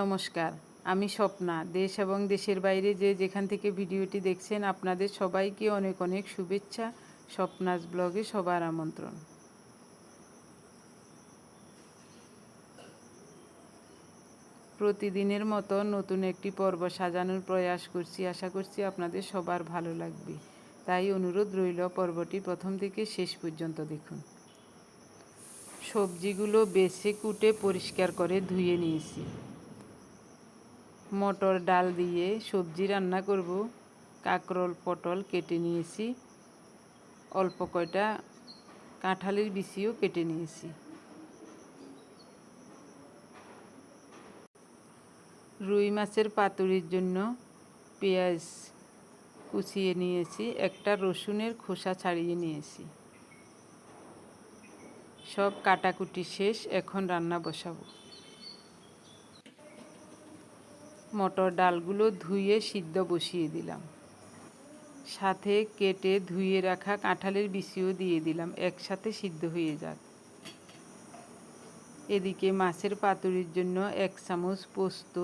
নমস্কার, আমি স্বপ্না। দেশ এবং দেশের বাইরে যে যেখান থেকে ভিডিওটি দেখছেন, আপনাদের সবাইকে অনেক অনেক শুভেচ্ছা। স্বপ্নাস ব্লগে সবার আমন্ত্রণ। প্রতিদিনের মতো নতুন একটি পর্ব সাজানোর প্রয়াস করছি। আশা করছি আপনাদের সবার ভালো লাগবে। তাই অনুরোধ রইল পর্বটি প্রথম থেকে শেষ পর্যন্ত দেখুন। সবজিগুলো বেছে কুটে পরিষ্কার করে ধুয়ে নিয়েছি। মটর ডাল দিয়ে সবজি রান্না করব। কাকরোল, পটল কেটে নিয়েছি। অল্প কয়টা কাঁঠালের বিচিও কেটে নিয়েছি। রুই মাছের পাতুরির জন্য পেঁয়াজ কুচিয়ে নিয়েছি, একটা রসুনের খোসা ছাড়িয়ে নিয়েছি। সব কাটাকুটি শেষ, এখন রান্না বসাবো। মটর ডালগুলো ধুয়ে সিদ্ধ বসিয়ে দিলাম। সাথে কেটে ধুয়ে রাখা কাঁঠালের বিচিও দিয়ে দিলাম, একসাথে সিদ্ধ হয়ে যাক। এদিকে মাছের পাতুরির জন্য এক চামচ পোস্ত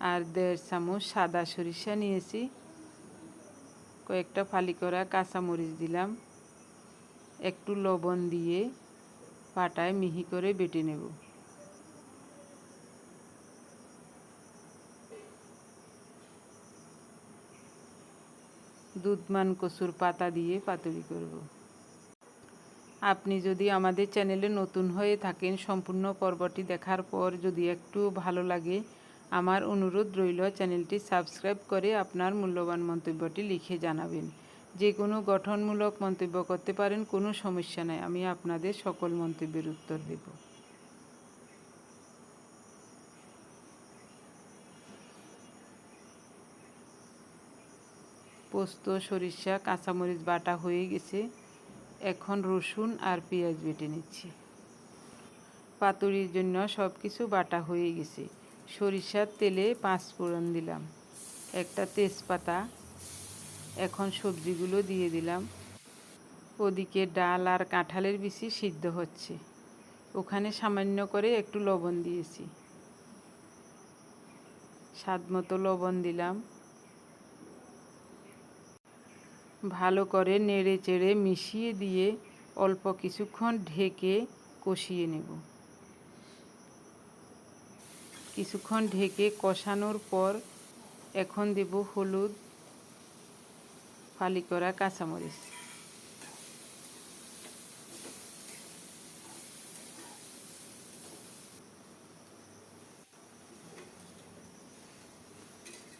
আর দেড় চামচ সাদা সরিষা নিয়েছি। কয়েকটা ফালি করা কাঁচামরিচ দিলাম। একটু লবণ দিয়ে পাটায় মিহি করে বেটে নেব। দুধমান কচুর পাতা দিয়ে পাতুরি করব। আপনি যদি আমাদের চ্যানেলে নতুন হয়ে থাকেন, সম্পূর্ণ পর্বটি দেখার পর যদি একটু ভালো লাগে, আমার অনুরোধ রইল চ্যানেলটি সাবস্ক্রাইব করে আপনার মূল্যবান মন্তব্যটি লিখে জানাবেন। যে কোনো গঠনমূলক মন্তব্য করতে পারেন, কোনো সমস্যা নাই, আমি আপনাদের সকল মন্তব্যের উত্তর দেব। পোস্ত, সরিষা, কাঁচামরিচ বাটা হয়ে গেছে। এখন রসুন আর পেঁয়াজ বেটে নিচ্ছি। পাতুরির জন্য সব কিছু বাটা হয়ে গেছে। সরিষার তেলে পাঁচ ফোড়ন দিলাম, একটা তেজপাতা। এখন সবজিগুলো দিয়ে দিলাম। ওদিকে ডাল আর কাঁঠালের বিচি সিদ্ধ হচ্ছে। ওখানে সামান্য করে একটু লবণ দিয়েছি। স্বাদ মতো লবণ দিলাম। ভালো করে নেড়ে চেড়ে মিশিয়ে দিয়ে অল্প কিছুক্ষণ ঢেকে কষিয়ে নেব। কিছুক্ষণ ঢেকে কষানোর পর এখন দেব হলুদ ফালি করা কাঁচামরিচ।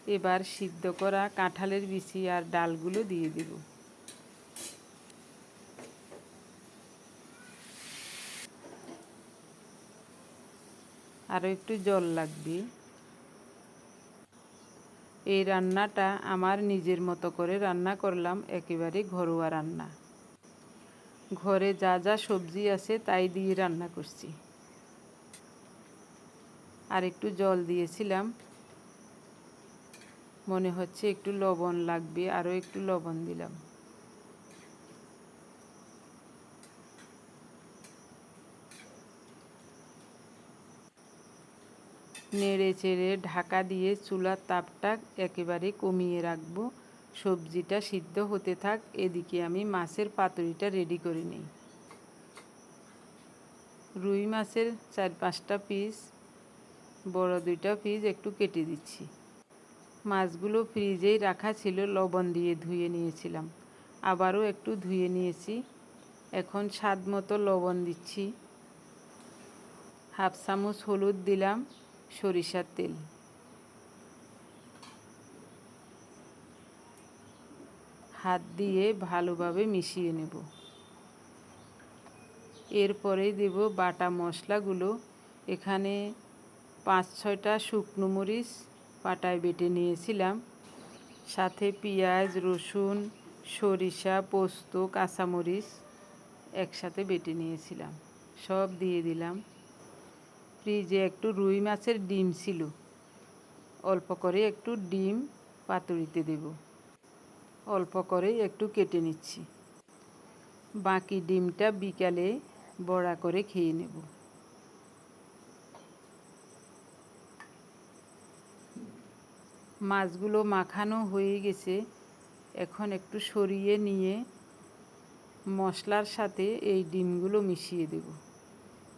এবার সিদ্ধ করা কাঁঠালের বিচি আর ডালগুলো দিয়ে দেব। আরও একটু জল লাগবে। এই রান্নাটা আমার নিজের মতো করে রান্না করলাম, একেবারে ঘরোয়া রান্না। ঘরে যা যা সবজি আছে তাই দিয়ে রান্না করছি। আর একটু জল দিয়েছিলাম মনে হচ্ছে একটু লবণ লাগবে, আরও একটু লবণ দিলাম। নেড়ে চেড়ে ঢাকা দিয়ে চুলার তাপটা একেবারে কমিয়ে রাখব। সবজিটা সিদ্ধ হতে থাক, এদিকে আমি মাছের পাতুরিটা রেডি করে নিই। রুই মাছের চার পাঁচটা পিস বড় দুইটা পিস একটু কেটে দিচ্ছি। মাছগুলো ফ্রিজেই রাখা ছিল, লবণ দিয়ে ধুয়ে নিয়েছিলাম। আবারও একটু ধুয়ে নিয়েছি। এখন স্বাদ মতো লবণ দিচ্ছি। হাফ চামচ হলুদ দিলাম, সরিষার তেল। হাত দিয়ে ভালোভাবে মিশিয়ে নেব। এরপরে দেব বাটা মশলাগুলো। এখানে পাঁচ ছয়টা শুকনো মরিচ পাটায় বেটে নিয়েছিলাম। সাথে পেঁয়াজ, রসুন, সরিষা, পোস্ত, কাঁচামরিচ একসাথে বেটে নিয়েছিলাম। সব দিয়ে দিলাম। ফ্রিজে একটু রুই মাছের ডিম ছিল। অল্প করে একটু ডিম পাতুরিতে দেব। অল্প করে একটু কেটে নিচ্ছি। বাকি ডিমটা বিকালে বড়া করে খেয়ে নেব। মাছগুলো মাখানো হয়ে গেছে। এখন একটু সরিয়ে নিয়ে মশলার সাথে এই ডিমগুলো মিশিয়ে দেব।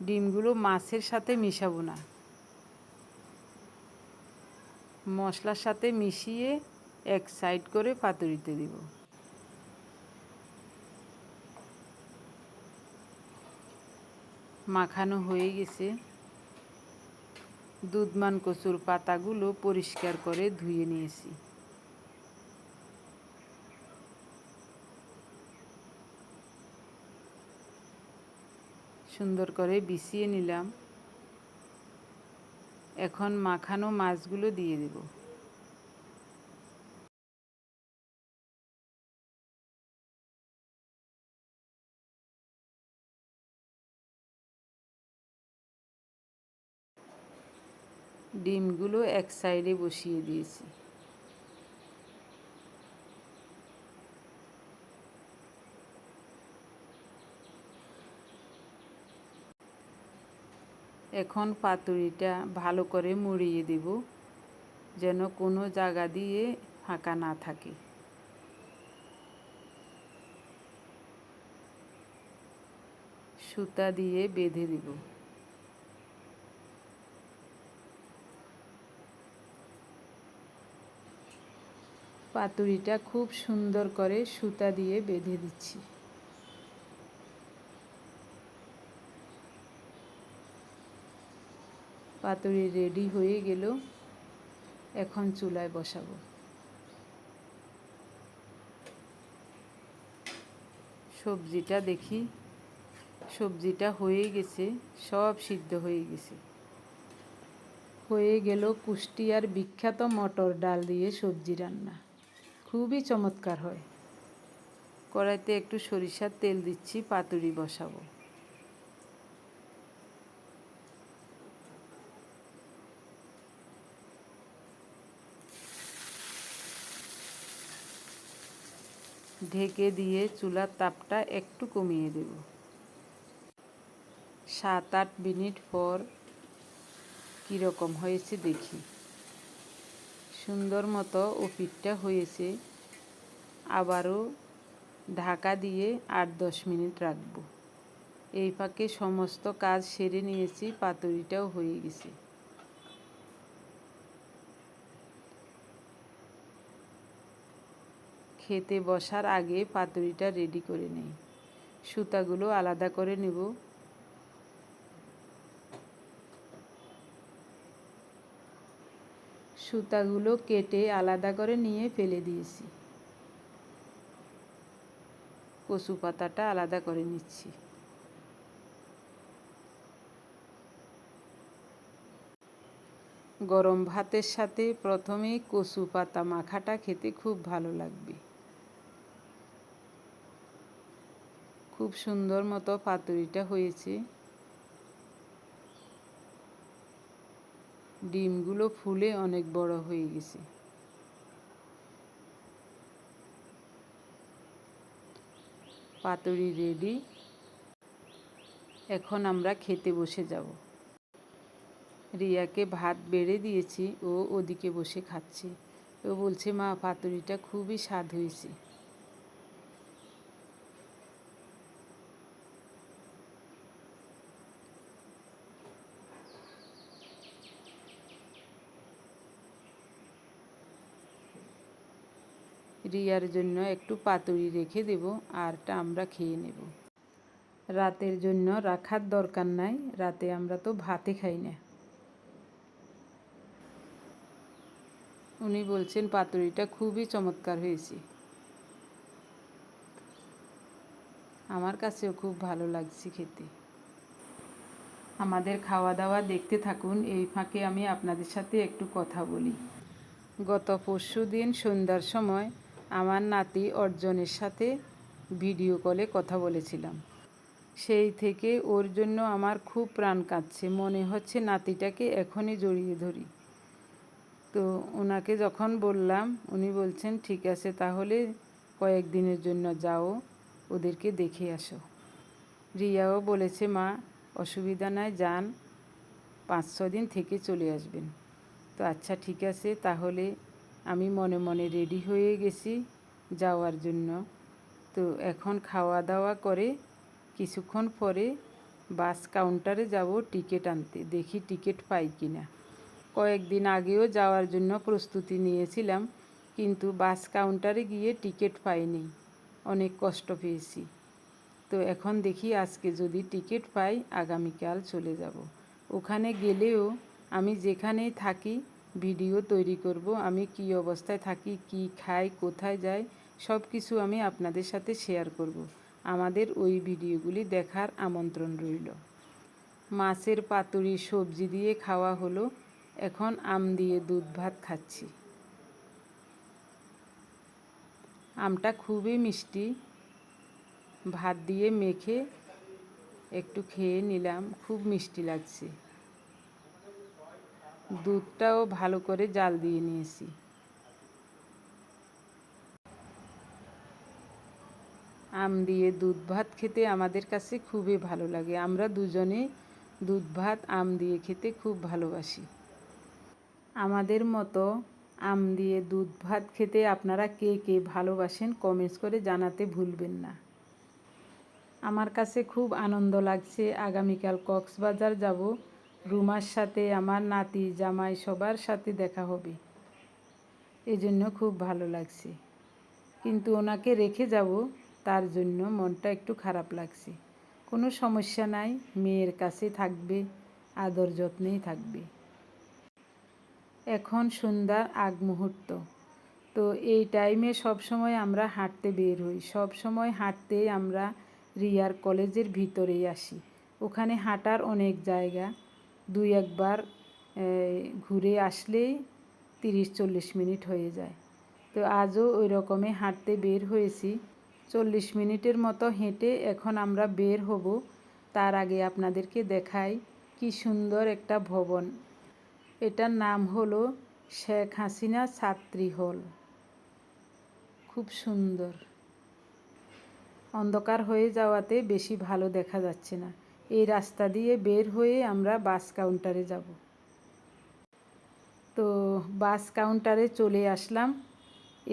ডিমগুলো মাছের সাথে মিশাবো না। মশলার সাথে মিশিয়ে এক সাইড করে পাতুরিতে দিব। মাখানো হয়ে গেছে। দুধমান কচুর পাতাগুলো পরিষ্কার করে ধুয়ে নিয়েছি। সুন্দর করে বিছিয়ে নিলাম। এখন মাখানো মাছগুলো দিয়ে দেব। ডিমগুলো এক সাইডে বসিয়ে দিয়েছি। এখন পাতুরিটা ভালো করে মুড়িয়ে দেব, যেন কোনো জায়গা দিয়ে ফাঁকা না থাকে। সুতা দিয়ে বেঁধে দেব। পাতুরিটা খুব সুন্দর করে সুতা দিয়ে বেঁধে দিচ্ছি। পাতুরি রেডি হয়ে গেল। এখন চুলায় বসাবো। সবজিটা দেখি। সবজিটা হয়ে গেছে, সব সিদ্ধ হয়ে গেছে। হয়ে গেল কুষ্টিয়ার বিখ্যাত মটর ডাল দিয়ে সবজি রান্না। খুবই চমৎকার হয়। কড়াইতে একটু সরিষার তেল দিচ্ছি, পাতুরি বসাবো। ঢেকে দিয়ে চুলার তাপটা একটু কমিয়ে দেব। সাত আট মিনিট পর কীরকম হয়েছে দেখি। সুন্দর মতো ওপিটটা হয়েছে। আবারও ঢাকা দিয়ে আট দশ মিনিট রাখব। এই ফাঁকে সমস্ত কাজ সেরে নিয়েছি, পাতুরিটাও হয়ে গেছে। খেতে বসার আগে পাতুরিটা রেডি করে নেই। সুতাগুলো আলাদা করে নেব। সুতাগুলো কেটে আলাদা করে নিয়ে ফেলে দিয়েছি। কচু পাতাটা আলাদা করে নিচ্ছি। গরম ভাতের সাথে প্রথমেই কচু পাতা মাখাটা খেতে খুব ভালো লাগবে। খুব সুন্দর মতো পাতুরিটা হয়েছে। ডিমগুলো ফুলে অনেক বড় হয়ে গেছে। পাতুরি রেডি। এখন আমরা খেতে বসে যাব। রিয়াকে ভাত বেড়ে দিয়েছি, ও ওদিকে বসে খাচ্ছে। ও বলছে, মা, পাতুরিটা খুবই স্বাদ হয়েছে। রিয়ার জন্য একটু পাতুরি রেখে দেব, আরটা আমরা খেয়ে নেব। রাতের জন্য রাখার দরকার নাই, রাতে আমরা তো ভাতে খাই না। উনি বলছেন পাতুরিটা খুবই চমৎকার হয়েছে। আমার কাছেও খুব ভালো লাগছে খেতে। আমাদের খাওয়া দাওয়া দেখতে থাকুন, এই ফাঁকে আমি আপনাদের সাথে একটু কথা বলি। গত পরশু দিন সন্ধ্যার সময় আমার নাতি অর্জনের সাথে ভিডিও কলে কথা বলেছিলাম। সেই থেকে ওর জন্য আমার খুব প্রাণ কাঁদছে। মনে হচ্ছে নাতিটাকে এখনই জড়িয়ে ধরি। তো ওনাকে যখন বললাম, উনি বলছেন, ঠিক আছে, তাহলে কয়েকদিনের জন্য যাও, ওদেরকে দেখে আসো। রিয়াও বলেছে, মা, অসুবিধা নাই, যান পাঁচ ছ দিন থেকে চলে আসবেন। তো আচ্ছা ঠিক আছে, তাহলে আমি মনে মনে রেডি হয়ে গেছি যাওয়ার জন্য। তো এখন খাওয়া দাওয়া করে কিছুক্ষণ পরে বাস কাউন্টারে যাব টিকিট আনতে। দেখি টিকিট পাই কি না কয়েকদিন আগেও যাওয়ার জন্য প্রস্তুতি নিয়েছিলাম, কিন্তু বাস কাউন্টারে গিয়ে টিকিট পাইনি। অনেক কষ্ট পেয়েছি। তো এখন দেখি আজকে যদি টিকিট পাই, আগামীকাল চলে যাব। ওখানে গেলেও আমি যেখানেই থাকি ভিডিও তৈরি করব, আমি কি অবস্থায় থাকি, কি খাই, কোথায় যাই সব কিছু আমি আপনাদের সাথে শেয়ার করব। আমাদের ওই ভিডিওগুলি দেখার আমন্ত্রণ রইল। মাছের পাতুরি সবজি দিয়ে খাওয়া হলো, এখন আম দিয়ে দুধ ভাত খাচ্ছি। আমটা খুবই মিষ্টি, ভাত দিয়ে মেখে একটু খেয়ে নিলাম, খুব মিষ্টি লাগছে। দুধটাও ভালো করে জাল দিয়ে নিয়েছি। আম দিয়ে দুধ ভাত খেতে আমাদের কাছে খুবই ভালো লাগে। আমরা দুজনে দুধ ভাত, আম দিয়ে খেতে খুব ভালোবাসি। আমাদের মতো আম দিয়ে দুধ ভাত খেতে আপনারা কে কে ভালোবাসেন কমেন্টস করে জানাতে ভুলবেন না। আমার কাছে খুব আনন্দ লাগছে। আগামীকাল কক্সবাজার যাব। রুমার সাথে আমার নাতি, জামাই সবার সাথে দেখা হবে। এজন্য খুব ভালো লাগছে। কিন্তু ওনাকে রেখে যাব, তার জন্য মনটা একটু খারাপ লাগছে। কোনো সমস্যা নাই, মেয়ের কাছে থাকবে, আদর যত্নেই থাকবে। এখন সন্ধ্যার আগ মুহূর্ত। তো এই টাইমে সব সময় আমরা হাঁটতে বের হই। সব সময় হাঁটতে আমরা রিয়ার কলেজের ভিতরেই আসি। ওখানে হাঁটার অনেক জায়গা। দুই একবার ঘুরে আসলেই তিরিশ চল্লিশ মিনিট হয়ে যায়। তো আজও ওই রকমে হাঁটতে বের হয়েছি। চল্লিশ মিনিটের মতো হেঁটে এখন আমরা বের হব। তার আগে আপনাদেরকে দেখাই কি সুন্দর একটা ভবন। এটার নাম হলো শেখ হাসিনা ছাত্রী হল। খুব সুন্দর। অন্ধকার হয়ে যাওয়াতে বেশি ভালো দেখা যাচ্ছে না। এই রাস্তা দিয়ে বের হয়ে আমরা বাস কাউন্টারে যাব। তো বাস কাউন্টারে চলে আসলাম,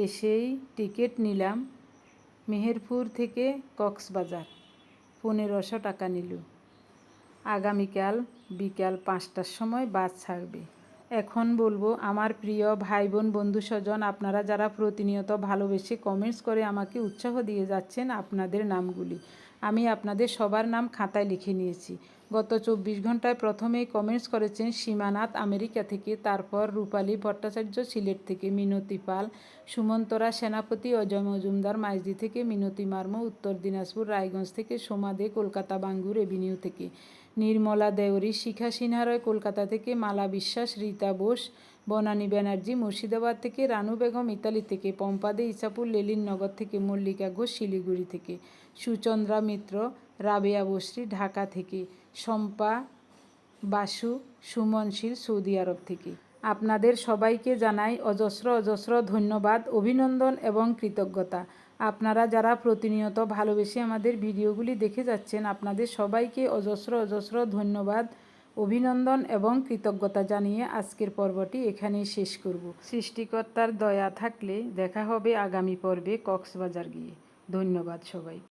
এসেই টিকিট নিলাম। মেহেরপুর থেকে কক্সবাজার, পনেরোশো টাকা নিল। আগামীকাল বিকাল পাঁচটার সময় বাস ছাড়বে। এখন বলব, আমার প্রিয় ভাই বোন বন্ধু স্বজন, আপনারা যারা প্রতিনিয়ত ভালোবেসে কমেন্টস করে আমাকে উৎসাহ দিয়ে যাচ্ছেন, আপনাদের নামগুলি। আমি আপনাদের সবার নাম খাতায় লিখে নিয়েছি। গত চব্বিশ ঘন্টায় প্রথমেই কমেন্টস করেছেন সীমানাথ আমেরিকা থেকে, তারপর রূপালী ভট্টাচার্য সিলেট থেকে, মিনতি পাল, সুমন্তরা সেনাপতি, অজয় মজুমদার মাইজদি থেকে, মিনতি মার্ম, উত্তর দিনাজপুর রায়গঞ্জ থেকে, সোমা দে, কলকাতা বাঙ্গুর এভিনিউ থেকে, নির্মলা দেওরি শিখা সিনহারয় কলকাতা থেকে, মালা বিশ্বাস, রীতা বোস, বনানী ব্যানার্জি, মুর্শিদাবাদ থেকে, রানু বেগম ইতালি থেকে পম্পাদে ইসাপুর লেলিননগর থেকে, মল্লিকা ঘোষ, শিলিগুড়ি থেকে। সুচন্দ্রা মিত্র, রাবেয়া বশ্রী ঢাকা থেকে, শম্পা বাসু সুমনশীল সৌদি আরব থেকে। আপনাদের সবাইকে জানাই অজস্র অজস্র ধন্যবাদ, অভিনন্দন এবং কৃতজ্ঞতা। আপনারা যারা প্রতিনিয়ত ভালোবেসে আমাদের ভিডিওগুলি দেখে যাচ্ছেন, আপনাদের সবাইকে অজস্র অজস্র ধন্যবাদ, অভিনন্দন এবং কৃতজ্ঞতা জানিয়ে আজকের পর্বটি এখানেই শেষ করব। সৃষ্টিকর্তার দয়া থাকলে দেখা হবে আগামী পর্বে কক্সবাজার গিয়ে। ধন্যবাদ সবাই